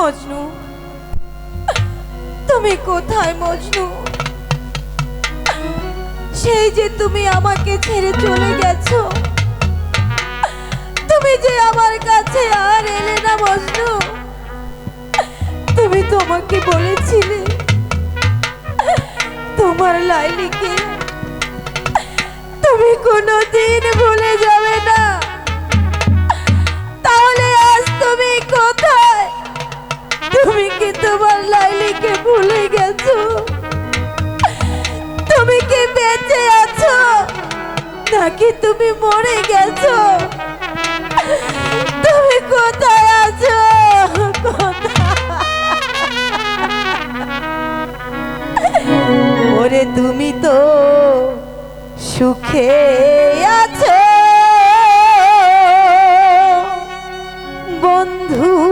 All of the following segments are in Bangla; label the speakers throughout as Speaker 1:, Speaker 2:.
Speaker 1: মজনু? তুমি কোথায় মজনু? সেই যে তুমি আমাকে ছেড়ে চলে গেছো। তুমি যে আমার কাছে তুমি কি তোমার লাইলিকে ভুলে গেছো? তুমি কি বেঁচে আছো? নাকি তুমি মরে গেছো? তুমি কোথায় আছো? ওরে তুমি তো সুখে আছো। বন্ধু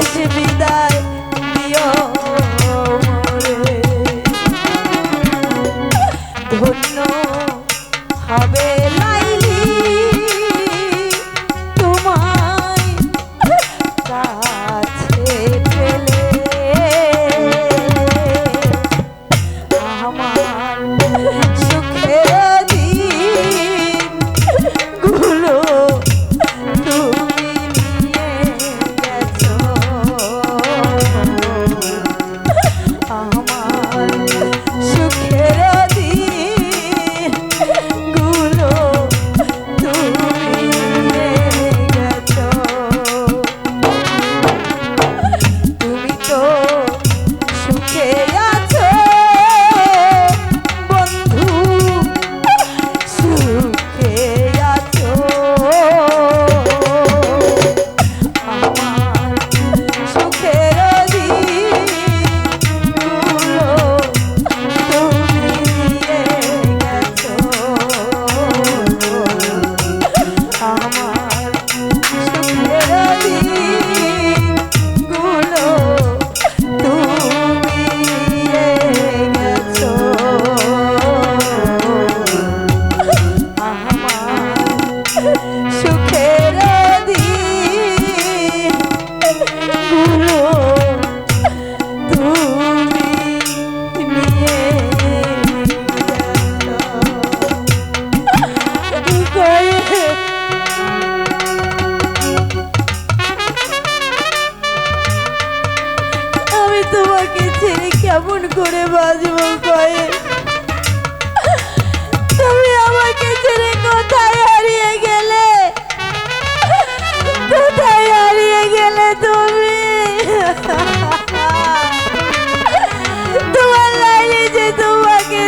Speaker 1: শেষ বিদায় দিও। ছেড়ে কেমন করে বাঁচবো কয়ে তুমি আমাকে ছেড়ে কোথায় হারিয়ে গেলে? কোথায় হারিয়ে গেলে তুমি? তোমার লাইনে যে তোমাকে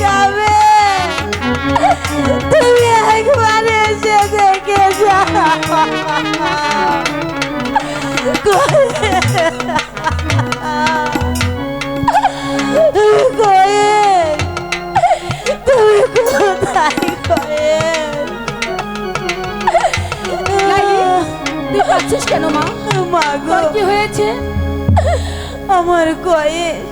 Speaker 1: যাবে। তুমি দেখে
Speaker 2: কেন মা?
Speaker 1: মা গো।
Speaker 2: কি হয়েছে?
Speaker 1: আমার কয়েস